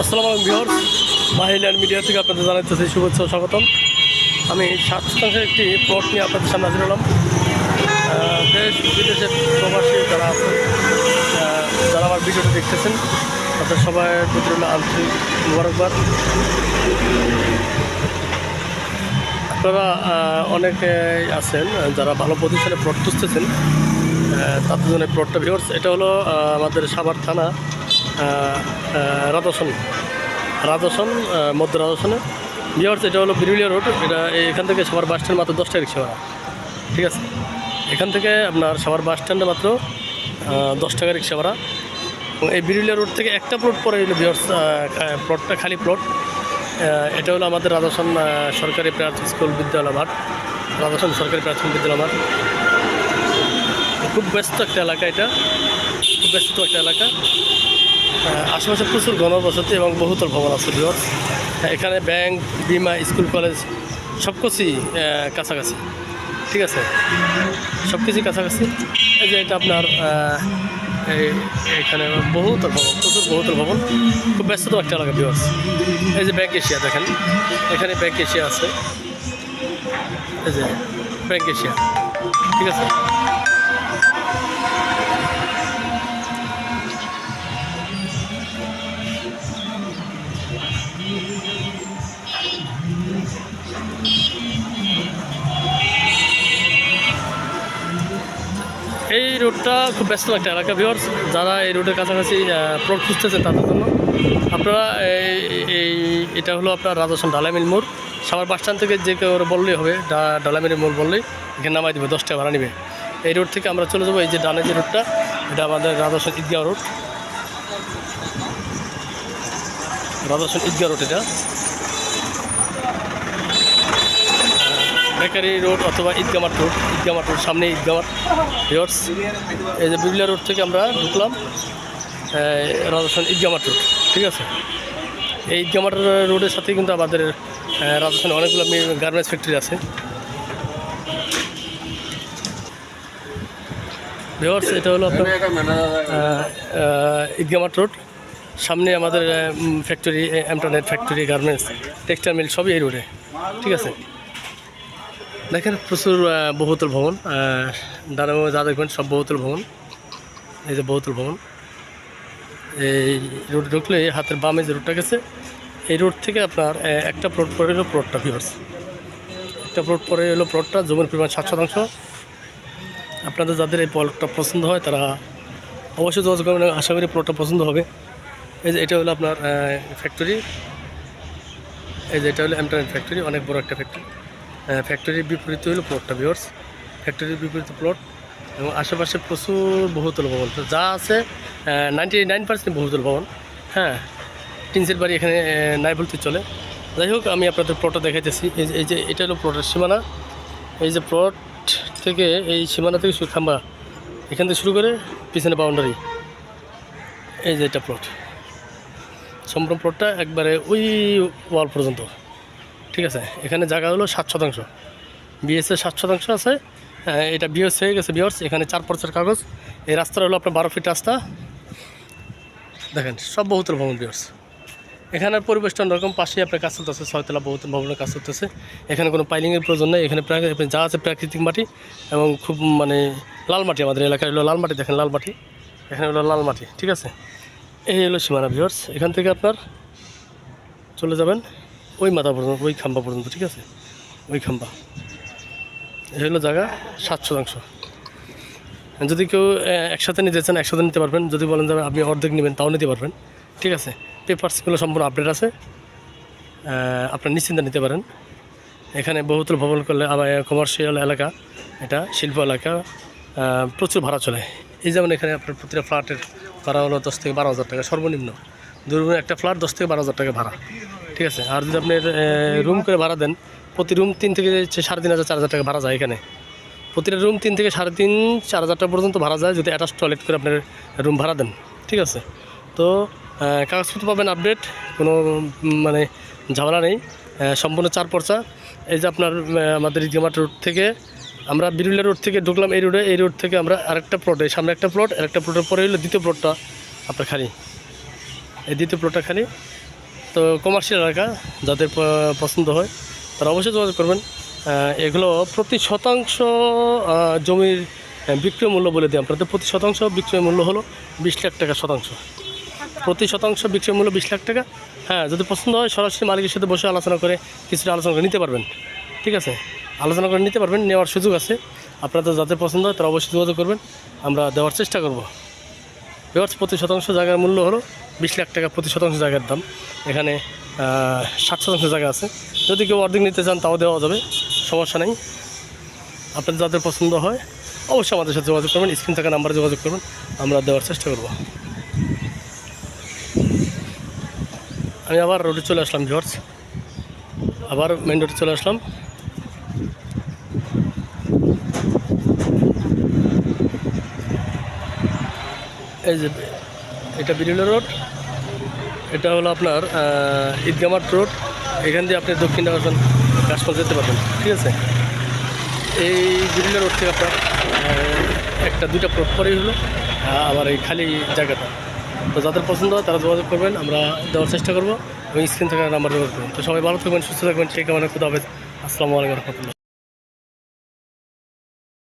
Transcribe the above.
আসসালামু আলাইকুম, viewers. মাহিল্যান্ড media থেকে আপনাদের জানাইতেছি শুভেচ্ছা স্বাগতম। আমি সাত শতাংশের একটি প্লট নিয়ে আপনাদের সামনে হাজির হলাম। দেশ, বিদেশের প্রবাসী যারা আছেন যারা আমার ভিডিওটা দেখতেছেন, তাদের সবাই প্রতি আন্তরিক মুবারকবাদ। আপনারা অনেকে আছেন যারা ভালো প্রতিষ্ঠানে প্লট খুঁজতেছেন তাদের জন্য প্লটটা ভিউয়ার্স, এটা হলো আমাদের সাভার থানা রাধাসন রাধাসন মধ্য রাধাসনে ভিউয়ার্স এটা হলো বিরুলিয়া রোড। এটা এখান থেকে সবার বাস স্ট্যান্ড মাত্র দশটা রিক্সা ভাড়া। ঠিক আছে? এখান থেকে আপনার সবার বাস স্ট্যান্ডে মাত্র দশ টাকা রিক্সা ভাড়া। এই বিরুলিয়া রোড থেকে একটা প্লট পরে হলো ভিউয়ার্স প্লটটা খালি প্লট এটা হলো আমাদের রাধাসন সরকারি প্রাথমিক স্কুল বিদ্যালয় মাঠ। রাধাসন সরকারি প্রাথমিক বিদ্যালয় মাঠ। খুব ব্যস্ত একটা এলাকা এটা। খুব ব্যস্ত একটা এলাকা। আশেপাশে প্রচুর ঘনবসতি এবং বহুতল ভবন আছে ভিউয়ার্স এখানে ব্যাংক, বিমা, স্কুল, কলেজ সব কিছুই কাছাকাছি। ঠিক আছে? সব কিছুই কাছাকাছি। এই যে এটা আপনার এখানে বহুতল ভবন, প্রচুর বহুতল ভবন। খুব ব্যস্ত একটা এলাকা ভিউয়ার্স এই যে ব্যাংক এশিয়া, দেখেন। এখানে ব্যাংক এশিয়া আছে। এই যে ব্যাংক এশিয়া। ঠিক আছে? এই রোডটা খুব ব্যস্ত একটা এলাকা ভিওর্স যারা এই রোডের কাছাকাছি প্লট খুঁজতেছেন তাদের জন্য। আপনারা এই- এটা হলো আপনার রাজস্থান ডালামিল মোড়। সামার বাস স্ট্যান্ড থেকে যে কেউ বললেই হবে ডালামিল মোড় বললেই এখানে নামাই দেবে, দশ টাকা ভাড়া নেবে। এই রোড থেকে আমরা চলে যাব, এই যে ডানে যে রোডটা, এটা আমাদের রাজস্থান ঈদগাঁও রোড। রাজস্থান ঈদগাঁও রোড এটা। বেকারি রোড অথবা ঈদগামাট রোড ঈদগামাট রোড, সামনে ঈদগামাট ভিওর্স এই যে বিবলিয়া রোড থেকে আমরা ঢুকলাম রাজস্থান ঈদগামাট রোড, ঠিক আছে? এই ঈদগামাট রোডের সাথে কিন্তু আমাদের রাজস্থানে অনেকগুলো গার্মেন্টস ফ্যাক্টরি আছে। ভিওর্স এটা হলো আপনার ঈদগামাট রোড। সামনে আমাদের ফ্যাক্টরি এমটারনেট ফ্যাক্টরি গার্মেন্টস টেক্সটাইল মিল সবই এই রোডে ঠিক আছে? দেখেন প্রচুর বহুতল ভবন বামে যা দেখবেন সব বহুতল ভবন। এই যে বহুতল ভবন। এই রোড ঢুকলে হাতের বামে যে রোডটা গেছে, এই রোড থেকে আপনার একটা প্লট পরে হলো প্লটটা ভিউর্স একটা প্লট পরে হলো প্লটটা জমির পরিমাণ সাত শতাংশ। আপনাদের যাদের এই প্লটটা পছন্দ হয়, তারা অবশ্যই যোগাযোগ করবেন আশা করি প্লটটা পছন্দ হবে। এই যে এটা হলো আপনার ফ্যাক্টরি এই যে এটা হলো এমটারনেট ফ্যাক্টরি অনেক বড় একটা ফ্যাক্টরি ফ্যাক্টরির বিপরীতে হলো প্লটটা ভিওর্স ফ্যাক্টরির বিপরীতে প্লট এবং আশেপাশে প্রচুর বহুতল ভবন। যা আছে নাইনটি নাইন পার্সেন্ট বহুতল ভবন। হ্যাঁ টিনসের বাড়ি এখানে নাই বলতে চলে। যাই হোক, আমি আপনাদের প্লটটা দেখাইতেছি। এই যে- এই যে, এটা হলো প্লটের সীমানা। এই যে প্লট থেকে, এই সীমানা থেকে শুরু খাম্বা এখান থেকে শুরু করে পিছনে বাউন্ডারি এই যে এটা প্লট সম্পূর্ণ প্লটটা একবারে ওই ওয়াল পর্যন্ত। ঠিক আছে? এখানে জায়গা হলো সাত শতাংশ। বিএসএ সাত শতাংশ আছে। এটা বিএস হয়ে গেছে বিয়ার্স এখানে চার পর্চার কাগজ। এই রাস্তাটা হলো আপনার বারো ফিট রাস্তা। দেখেন, সব বহুতল ভবন বিয়ার্স এখানের পরিবেশটা অন্যরকম। পাশেই আপনার কাজ চলতেছে, ছয়তলা বহুতল ভবনের কাজ চলতেছে। এখানে কোনো পাইলিংয়ের প্রয়োজন নেই। এখানে যা আছে প্রাকৃতিক মাটি এবং খুব মানে লাল মাটি আমাদের এলাকায়। হলো লাল মাটি, দেখেন লাল মাটি। এখানে হলো লাল মাটি, ঠিক আছে? এই হলো সীমানা ভিউয়ার্স এখান থেকে আপনার চলে যাবেন। ওই মাথা পর্যন্ত ওই খাম্বা পর্যন্ত ঠিক আছে? ওই খাম্বা। এই হলো জায়গা সাত শতাংশ। যদি কেউ একসাথে নিতে চান, একসাথে নিতে পারবেন। যদি বলেন যে আপনি অর্ধেক নেবেন, তাও নিতে পারবেন, ঠিক আছে? পেপারসগুলো সম্পূর্ণ আপডেট আছে। আপনার নিশ্চিন্তে নিতে পারেন। এখানে বহুতল ভবন করলে আমার কমার্শিয়াল এলাকা, এটা শিল্প এলাকা প্রচুর ভাড়া চলে। এই যেমন এখানে আপনার প্রতিটা ফ্ল্যাটের ভাড়া হলো দশ থেকে বারো হাজার টাকা, সর্বনিম্ন। ধরুন একটা ফ্ল্যাট দশ থেকে বারো হাজার টাকা ভাড়া। ঠিক আছে। আর যদি আপনি রুম করে ভাড়া দেন, প্রতি রুম তিন থেকে সাড়ে তিন হাজার, চার হাজার টাকা ভাড়া যায় এখানে। প্রতিটা রুম তিন থেকে সাড়ে তিন, চার হাজার টাকা পর্যন্ত ভাড়া যায় যদি অ্যাটাচ টয়লেট করে আপনার রুম ভাড়া দেন। ঠিক আছে? তো কাগজপত্র পাবেন আপডেট কোনো মানে ঝামেলা নেই। সম্পূর্ণ চার পর্চা। এই যে আপনার আমাদের ইদিমাট রোড থেকে আমরা বিরুলিয়া রোড থেকে ঢুকলাম এই রোডে এই রোড থেকে আমরা আরেকটা প্লট সামনে একটা প্লট আরেকটা প্লটের পরে হলো দ্বিতীয় প্লটটা আপনার খালি। এই দ্বিতীয় প্লটটা খালি। তো কমার্শিয়াল এলাকা যাদের পছন্দ হয়, তারা অবশ্যই যোগাযোগ করবেন। এগুলো প্রতি শতাংশ জমির বিক্রয় মূল্য বলে দিই আপনাদের। প্রতি শতাংশ বিক্রয় মূল্য হলো বিশ লাখ টাকা শতাংশ। প্রতি শতাংশ বিক্রয় মূল্য বিশ লাখ টাকা। হ্যাঁ যদি পছন্দ হয় সরাসরি মালিকের সাথে বসে আলোচনা করে কিছুটা আলোচনা করে নিতে পারবেন। ঠিক আছে? আলোচনা করে নিতে পারবেন, নেওয়ার সুযোগ আছে। আপনাদের যাদের পছন্দ হয় তারা অবশ্যই যোগাযোগ করবেন। আমরা দেওয়ার চেষ্টা করব। এবার প্রতি শতাংশ জায়গার মূল্য হলো বিশ লাখ টাকা প্রতি শতাংশ জায়গার দাম। এখানে ষাট শতাংশ জায়গা আছে। যদি কেউ অর্ধেক নিতে চান, তাও দেওয়া যাবে। সমস্যা নেই। আপনার যাদের পছন্দ হয়, অবশ্যই আমাদের সাথে যোগাযোগ করবেন। স্ক্রিন থাকা নাম্বারে যোগাযোগ করবেন। আমরা দেওয়ার চেষ্টা করব। আমি আবার রোডে চলে আসলাম জর্জ আবার মেন রোডে চলে আসলাম। এই যে, এটা বিরিলা রোড এটা হলো আপনার ঈদগামাট রোড। এখান দিয়ে আপনি দক্ষিণ আসন কাশপাল যেতে পারবেন, ঠিক আছে? এই বিরিলা রোড থেকে আপনার একটা, দুইটা প্লট পরেই হলো আবার এই খালি জায়গাটা। তো যাদের পছন্দ হয় তারা যোগাযোগ করবেন, আমরা দেওয়ার চেষ্টা করব এবং স্ক্রিন থেকে নাম্বার যোগাযোগ করবেন তো সবাই ভালো থাকবেন, সুস্থ থাকবেন সেই কারণে খুদা হবে আসসালামু আলাইকুম রহমতুল্লাহ।